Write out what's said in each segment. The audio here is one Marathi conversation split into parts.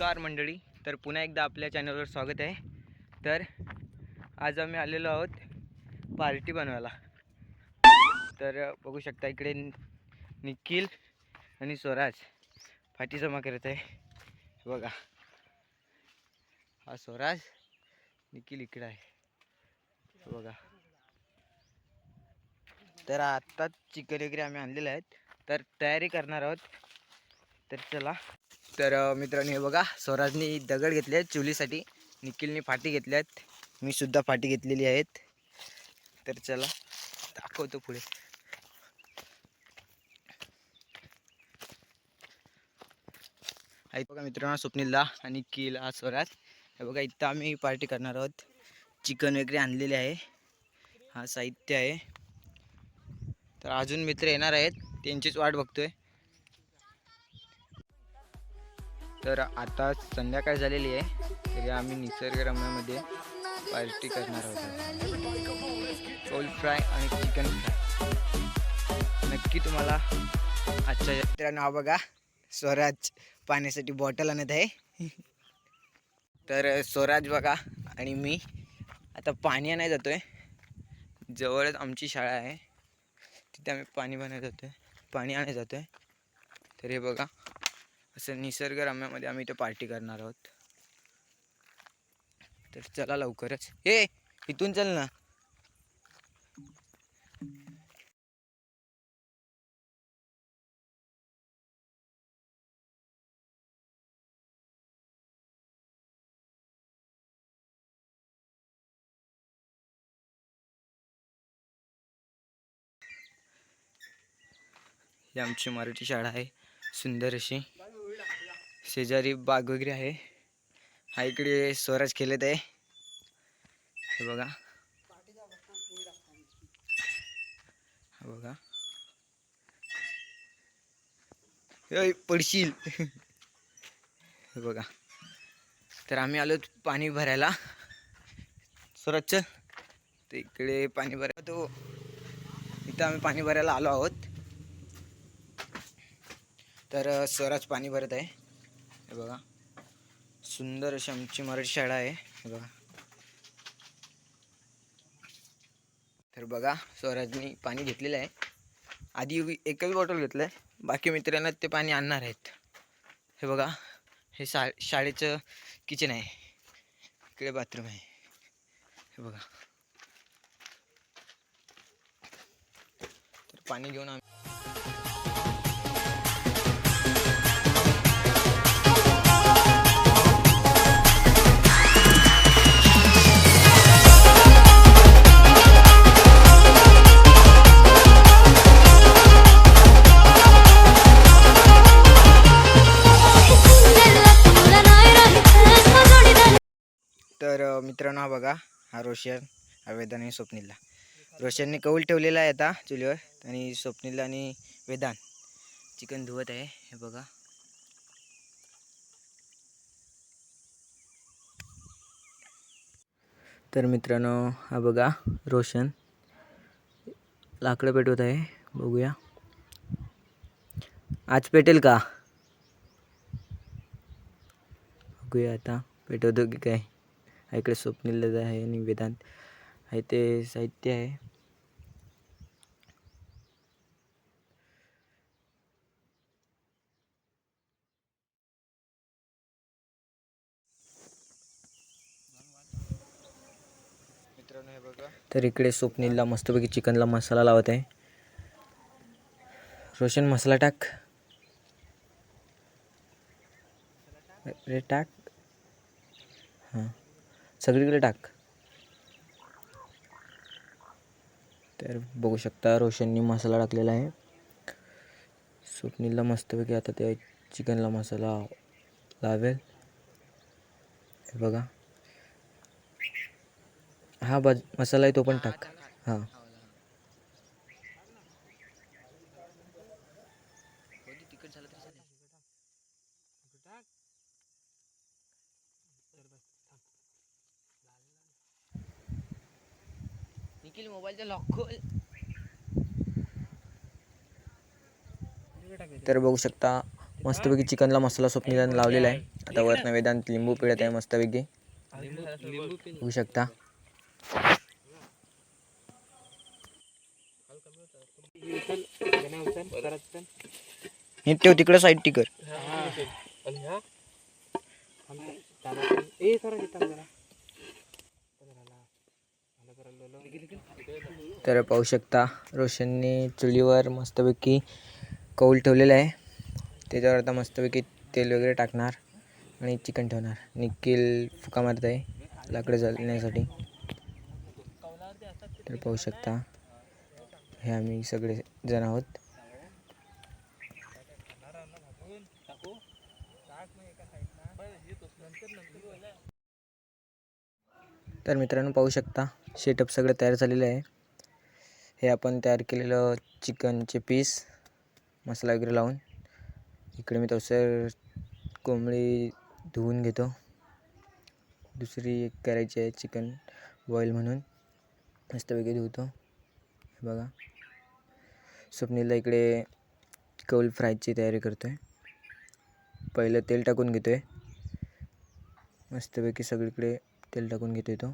नमस्कार मंडळी. तर पुन्हा एकदा आपल्या चॅनलवर स्वागत आहे. तर आज आम्ही आलेलो आहोत पार्टी बनवायला. तर बघू शकता इकडे निखिल आणि स्वराज फाटी जमा करत आहे. बघा. हा स्वराज निखिल इकडं आहे. बघा. तर आत्ताच चिकन वगैरे आम्ही आणलेले आहेत. तर तयारी करणार आहोत. तर चला. तर मित्रांनो हे बघा स्वराजनी दगड घेतले आहेत चुलीसाठी. निखिलनी फाटी घेतल्यात मी सुद्धा फाटी घेतलेली आहेत. तर चला दाखवतो पुढे. ऐक बघा मित्रांनो स्वप्नीलला आणि किल हा स्वराज. हे बघा इथं आम्ही पार्टी करणार आहोत. चिकन वगैरे आणलेले आहे. हा साहित्य आहे. तर अजून मित्र येणार आहेत. त्यांचीच वाट बघतोय. तर आता संध्याकाळ झालेली आहे. तरी आम्ही निसर्गरम्यामध्ये पार्टी करणार आहोत. रोल फ्राय आणि चिकन फ्राय. नक्की तुम्हाला आजच्या मित्रांनो हा बघा. स्वराज पाण्यासाठी बॉटल आणत आहे. तर स्वराज बघा आणि मी आता पाणी आणायला आहे जवळच आमची शाळा आहे. तिथे आम्ही पाणी बनायला आहे पाणी आणायला जातो आहे तर हे बघा. असं निसर्गरम्यामध्ये आम्ही इथं पार्टी करणार आहोत. तर चला लवकरच. हे इथून चल ना. ही आमची मराठी शाळा आहे. सुंदर अशी. शेजारी बाग वगैरे आहे. हा इकडे स्वराज खेळत आहे. हे बघा. बघा. पडशील. हे बघा. तर आम्ही आलो पाणी भरायला. स्वराज तर इकडे पाणी भरायला तो इथं आम्ही पाणी भरायला आलो आहोत. तर स्वराज पाणी भरत आहे. हे बघा. सुंदर अशी आमची मराठी शाळा आहे. हे बघा. तर बघा स्वराजनी पाणी घेतलेलं आहे. आधी एकच बॉटल घेतलं आहे बाकी मित्रांना ते पाणी आणणार आहेत. हे बघा हे शा शाळेचं किचन आहे. इकडे बाथरूम आहे. हे बघा. तर पाणी घेऊन आम्ही तर मित्रांनो हा बघा हा रोशन हा वेदान आणि स्वप्नीलला. रोशनने कौल ठेवलेला आहे आता चुलीवर आणि स्वप्नील आणि वेदान. चिकन धुवत आहे हे बघा. तर मित्रांनो हा बघा रोशन. लाकडं पेटवत आहे बघूया. आज पेटेल का? बघूया आता पेटवतो की काय? इकडे स्वप्नील दादा आहे आणि वेदांत आहे. ते साहित्य आहे तर इकडे स्वप्नीलला मस्तपैकी चिकनला मसाला लावत आहे. रोशन मसाला टाक. रे टाक. हां. सगळीकडे टाक. तर बघू शकता रोशननी मसाला टाकलेला आहे. स्वप्नीलला मस्तपैकी आता ते चिकनला मसाला लावेल. हे बघा. हा बज मसाला आहे तो पण टाक. हां. मोबाईलचा लॉक खोल. तर बघू शकता मस्तपैकी चिकनला मसाला स्वप्नीला लावलेला आहे. आता वरनं वेदांत लिंबू पिळत आहे मस्तपैकी. होऊ शकता. नीट ठेव तिकडे साईड टिकर तर पाहू शकता रोशनने चुलीवर मस्तपैकी कौल ठेवलेलं आहे. त्याच्यावर आता मस्तपैकी तेल वगैरे टाकणार आणि चिकन ठेवणार. निखिल फुका मारत आहे लाकडं जळण्यासाठी. तर पाहू शकता हे आम्ही सगळे जण आहोत. तर मित्रांनो पाहू शकता शेटअप सगळं तयार झालेलं आहे. हे आपण तयार केलेलं चिकनचे पीस मसाला वगैरे लावून. इकडे मी तसं कोंबडी धुवून घेतो. दुसरी एक करायची आहे चिकन बॉईल म्हणून. मस्तपैकी धुवतो. हे बघा. स्वप्नीलला इकडे कौल फ्रायची तयारी करतो आहे पहिलं तेल टाकून घेतो आहे मस्तपैकी सगळीकडे तेल टाकून घेतो तो.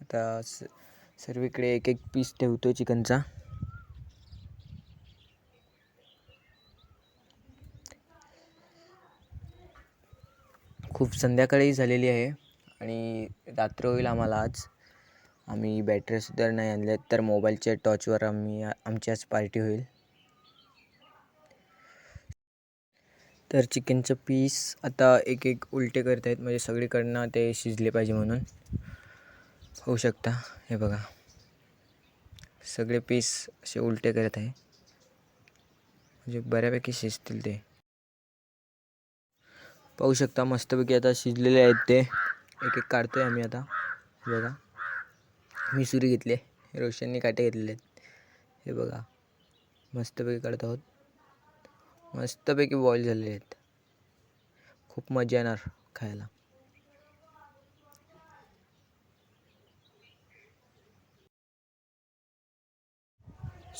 आता स सर्वीकडे एक एक पीस ठेवतो चिकनचा. खूप संध्याकाळी झालेली आहे आणि रात्र होईल आम्हाला आज. आम्ही बॅटरीसुद्धा नाही आणल्यात तर मोबाईलच्या टॉचवर आम्ही आमची आज पार्टी होईल. तर चिकनचं पीस आता एक एक उलटे करत आहेत म्हणजे सगळीकडनं ते शिजले पाहिजे म्हणून. होऊ शकता. हे बघा. सगळे पीस असे उलटे करत आहे. म्हणजे बऱ्यापैकी शिजतील ते. पाहू शकता मस्तपैकी आता शिजलेले आहेत ते. एक एक काढतो आहे आम्ही आता. हे बघा. मी सुरी घेतली आहे. रोशनने काटे घेतलेले आहेत. हे बघा. मस्तपैकी काढत आहोत. मस्तपैकी बॉईल झालेले आहेत. खूप मजा येणार खायला.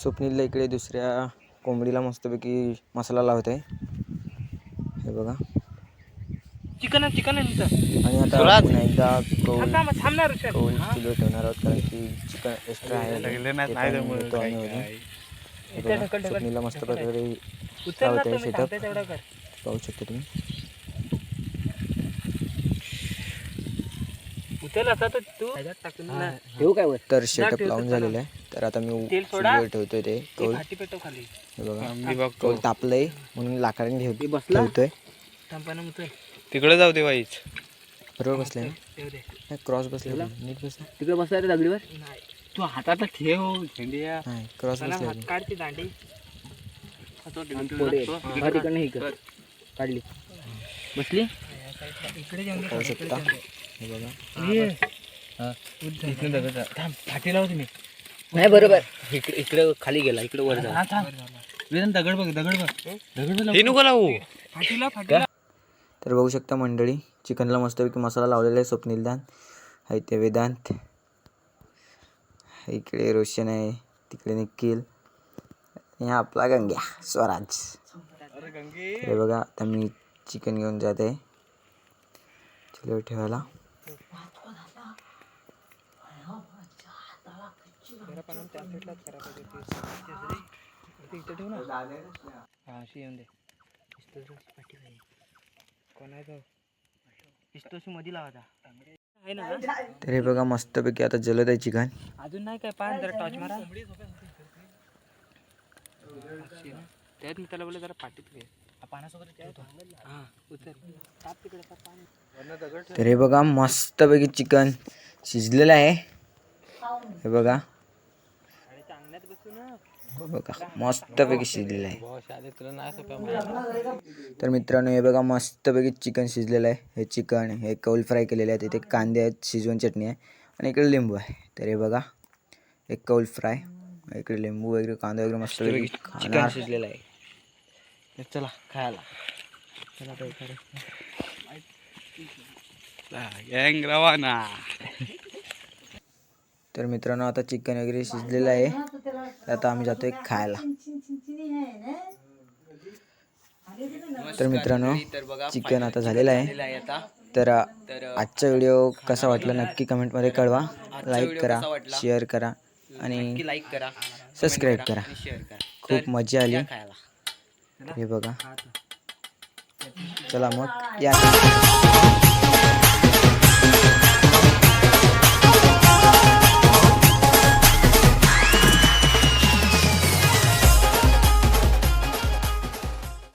स्वप्नीलला इकडे दुसऱ्या कोंबडीला मस्तपैकी मसाला लावत आहे. हे बघा. चिकन चिकन आहे आणि आता पुन्हा एकदा कौल थांब थांबणार ऋषभ. कौल. किलो ठेवणार आहोत कारण की चिकन एक्स्ट्रा आहे. ते पण अजून. हे बघा. स्वप्नीलला मस्त प्रकारे उचल ना लावत आहे तुम्ही सेटअप सांगताय तेवढं कर. पाहू शकता तुम्ही. उचल असा तर तू ह्याच्यात टाकून ना. ठेवू काय वर? तर शेटअप ठेवतो लावून. झालेलं आहे. तर आता मी तेल सोडा. चुलीवर ठेवतोय ते ते कौल. फाटी पेटव खाली. हे बघा. मी बघतो. कौल तापलंय म्हणून लाकडाने ठेव बसला? ठेवतोय. थांबाना उचल. तिकडे जाऊ दे वाईच बरोबर बसलाय ना? ठेव दे. नाही क्रॉस बसला नीट बसला. तिकडे बसला रे दगडीवर? नाही. तू हातात ठेव झेंडिया नाही क्रॉस मला बसला हात काढ ती दांडी. काढली. बसली? इकडे पाहू शकता. हे बघा. फाटी लाव तुम्ही. नाही बरोबर. इकडे इकडे खाली गेला इकडे वर जा. दगड बघ दगड बघ. दगड हे नको लावू. फाटीला फाटीला तर बघू शकता मंडळी चिकनला मस्तपैकी मसाला लावलेला आहे स्वप्नीलदान. आहे ते वेदांत. इकडे रोशन आहे तिकडे निखिल. हा आपला गंग्या स्वराज. हे बघा आता मी चिकन घेऊन जात. चलो ठेवायला. तर हे बघा मस्तपैकी आता जलद आहे चिकन अजून नाही काय? पाहा जरा टॉच मारा. त्यात मी त्याला बोलले जरा पाठीत घे. हा तर हे बघा मस्तपैकी चिकन शिजलेलं आहे. हे बघा. बघा मस्तपैकी शिजलेलं आहे. तर मित्रांनो हे बघा मस्तपैकी चिकन शिजलेलं आहे. हे चिकन हे कौल फ्राय केलेले आहे. तिथे कांदे आहेत शिजवून चटणी आहे. आणि इकडे लिंबू आहे. तर हे बघा एक कौल फ्राय. इकडे लिंबू वगैरे कांदा वगैरे चिकन खाणार. शिजलेलं आहे. तर चला खायला. गँग रवाना. तर मित्रांनो आता चिकन वगैरे शिजलेलं आहे. आता आम्ही जातोय खायला. तर मित्रांनो चिकन आता झालेलं आहे. तर आजचा व्हिडिओ कसा वाटला नक्की कमेंटमध्ये कळवा. लाईक करा शेअर करा. आणि लाईक करा सबस्क्राईब करा शेअर करा. खूप मजा आली. हे बघा. चला मग या.